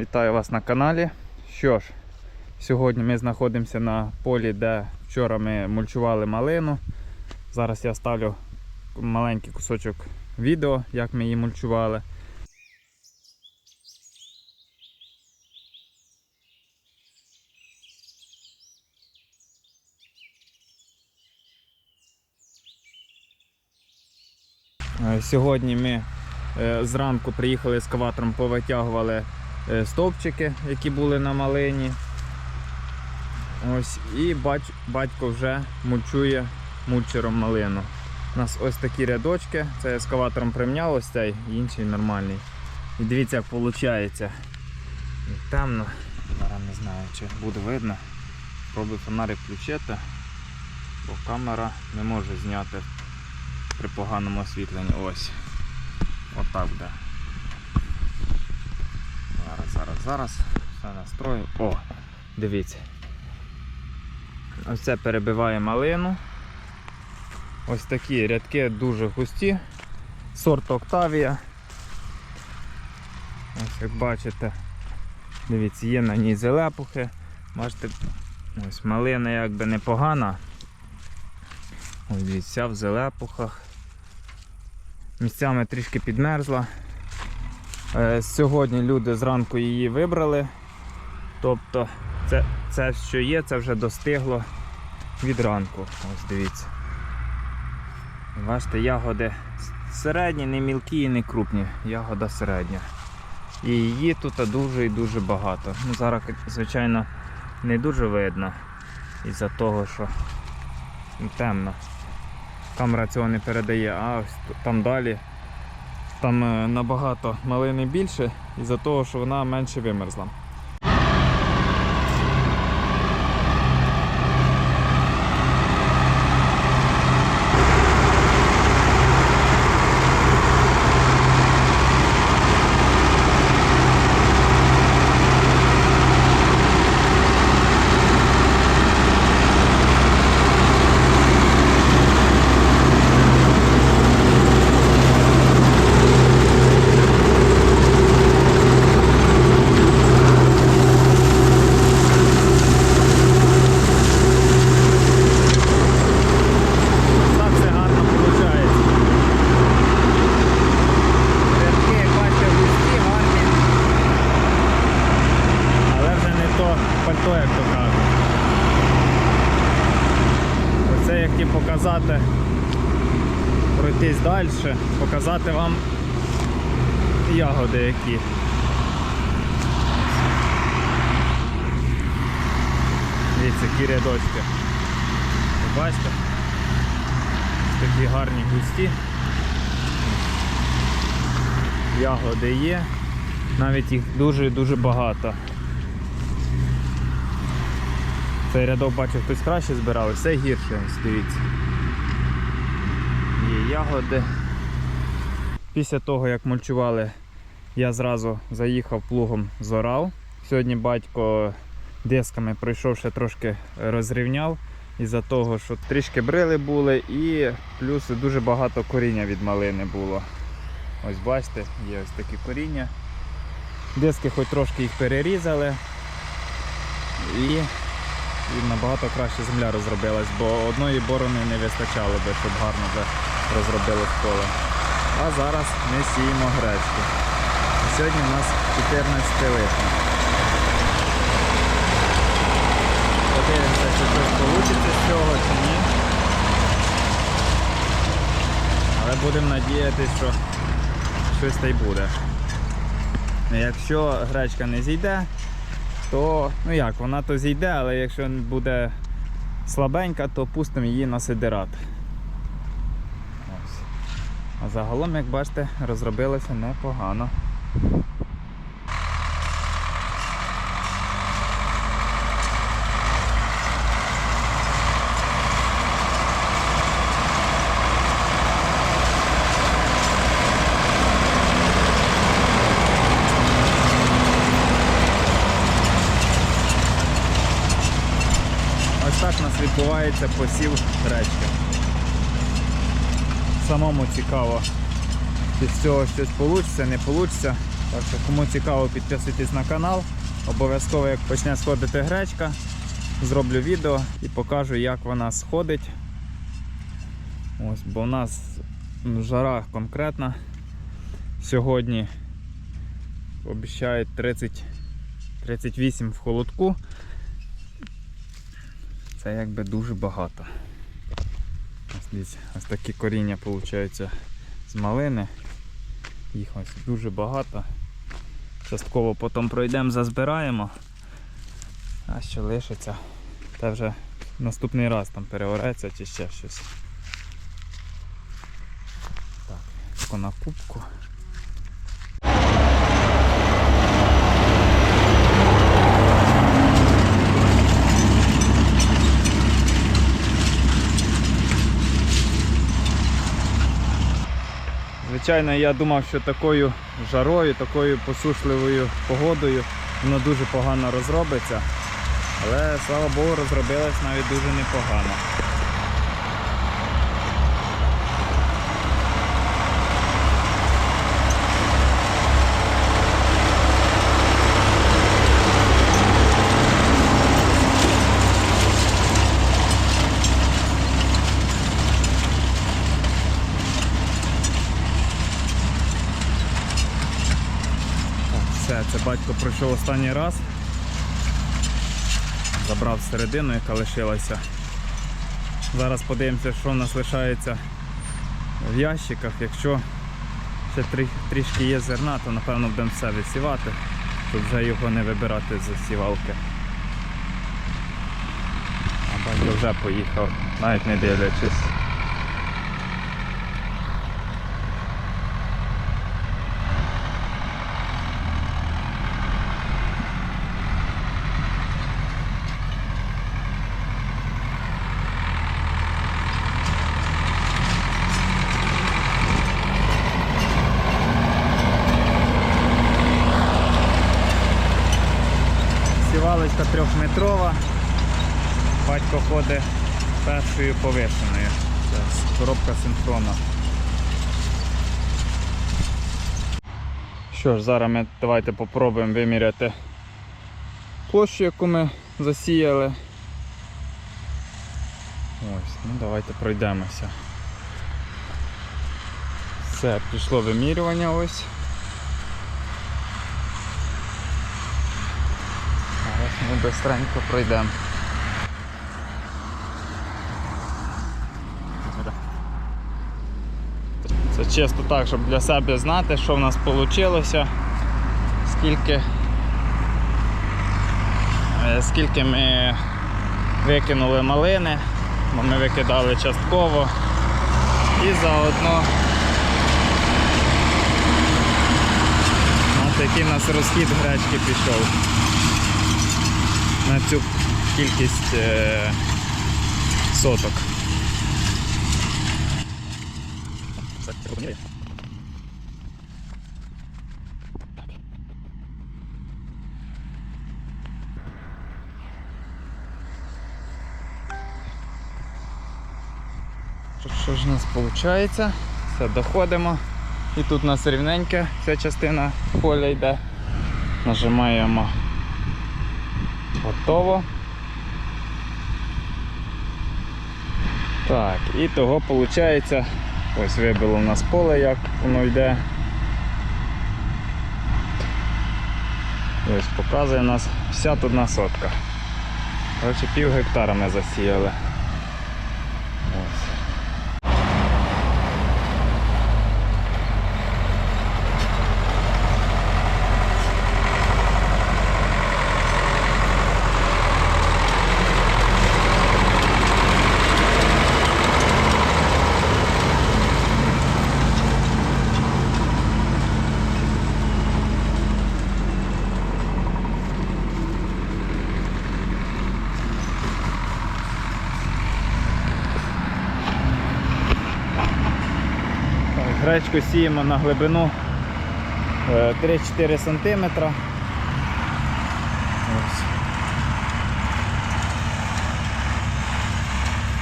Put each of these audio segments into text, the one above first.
Вітаю вас на каналі. Що ж, сьогодні ми знаходимося на полі, де вчора ми мульчували малину. Зараз я ставлю маленький кусочок відео, як ми її мульчували. Е, Сьогодні ми е, зранку приїхали ескаватором, повитягували стовпчики, які були на малині. Ось, і бач, батько вже мульчує мульчером малину. У нас ось такі рядочки. Це ескаватором примняв ось цей, інший нормальний. І дивіться, як виходить. Темно. Зараз не знаю, чи буде видно. Пробую фонарик включити, бо камера не може зняти при поганому освітленні. Ось. Отак буде. Зараз. Все настрою. О, дивіться. Ось це перебиває малину. Ось такі рядки дуже густі. Сорт Октавія. Ось як бачите, дивіться, є на ній зелепухи. Бачите, ось малина якби непогана. Ось дивіться, в зелепухах. Місцями трішки підмерзла. Е, Сьогодні люди зранку її вибрали. Тобто це, це що є, це вже достигло від ранку. Ось дивіться. Бачите, ягоди середні, не мілкі і не крупні. Ягода середня. І її тут дуже і дуже багато. Ну, зараз, звичайно, не дуже видно із-за того, що темно. Камера цього не передає, а ось там далі. Там е, набагато малини більше із-за того, що вона менше вимерзла. Так все гарно виходить. Рядки, як бачите, густі, гарні. Але вже не то пальто, як то кажуть. Оце як і показати, пройтись далі, показати вам ягоди які. Дивіться, які рядочки. Бачите? такі гарні густі. Ягоди є, навіть їх дуже-дуже багато. Цей рядок бачив, хтось краще збирав, все гірше, дивіться. Ягоди. Після того, як мульчували, я зразу заїхав плугом зорав. Сьогодні батько дисками пройшов ще трошки розрівняв із-за того, що трішки брили були і плюс дуже багато коріння від малини було. Ось бачите, є ось такі коріння. Диски хоч трошки їх перерізали і, і набагато краще земля розробилась, бо одної борони не вистачало би, щоб гарно би розробилось поле. А зараз ми сіємо гречку. Сьогодні у нас 14 липня. Подивимося, чи щось вийде з цього чи ні. Але будемо надіятися, що щось та й буде. Якщо гречка не зійде, то ну як, вона то зійде, але якщо буде слабенька, то пустимо її на сидират. А загалом, як бачите, розробилося непогано. Ось так у нас відбувається посів гречки. Самому цікаво, чи з цього щось вийде, не вийде. Так що, кому цікаво, підписуйтесь на канал. Обов'язково, як почне сходити гречка, зроблю відео і покажу, як вона сходить. Ось, бо у нас жара конкретна. Сьогодні обіцяють 30, 38 в холодку. Це якби дуже багато. Дивіться, ось такі коріння виходить з малини. Їх ось дуже багато. Частково потім пройдемо, зазбираємо. А що лишиться, та вже наступний раз там переореться чи ще щось. Так, на кубку. Звичайно, я думав, що такою жарою, такою посушливою погодою воно дуже погано розробиться. Але слава Богу, розробилось навіть дуже непогано. Так, все, це батько пройшов останній раз. Забрав середину, яка лишилася. Зараз подивимося, що в нас лишається в ящиках. Якщо ще трі- трішки є зерна, то напевно будемо все висівати, щоб вже його не вибирати з сівалки. А батько вже поїхав, навіть не дивлячись. Сівалочка. Батько ходить першою повишеною. Це коробка синхронна. Що ж, зараз ми давайте попробуємо виміряти площу, яку ми засіяли. Ось, ну давайте пройдемося. Все, пішло вимірювання ось. Зараз ми бистренько пройдемо. Це чисто так, щоб для себе знати, що в нас вийшло, скільки, е, скільки ми викинули малини, бо ми викидали частково. І заодно От який у нас розхід гречки пішов на цю кількість е, соток. Що, ж у нас виходить? Все, доходимо. І тут у нас рівненьке, ця частина поля йде. Нажимаємо Готово. Так, і того виходить, ось вибило у нас поле, як воно йде. Ось показує у нас 51 сотка. Коротше, пів гектара ми засіяли. Ось. Так, Гречку сіємо на глибину е, 3-4 см. Ось.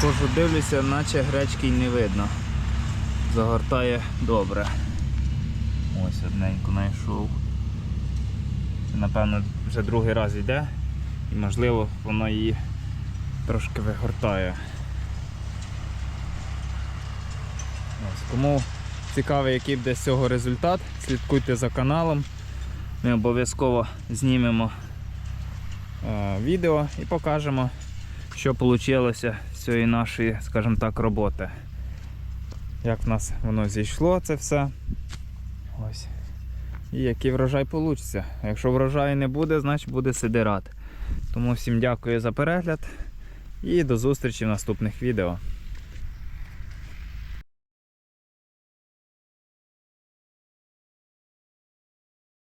Тож дивлюся, наче гречки й не видно. Загортає добре. Ось одненько знайшов. Напевно, вже другий раз йде і можливо воно її трошки вигортає. Ось, кому цікавий, який буде з цього результат, слідкуйте за каналом. Ми обов'язково знімемо е, відео і покажемо, що вийшло з цієї нашої, скажімо так, роботи. Як в нас воно зійшло це все. Ось. І який врожай вийде. Якщо врожаю не буде, значить буде сидират. Тому всім дякую за перегляд і до зустрічі в наступних відео.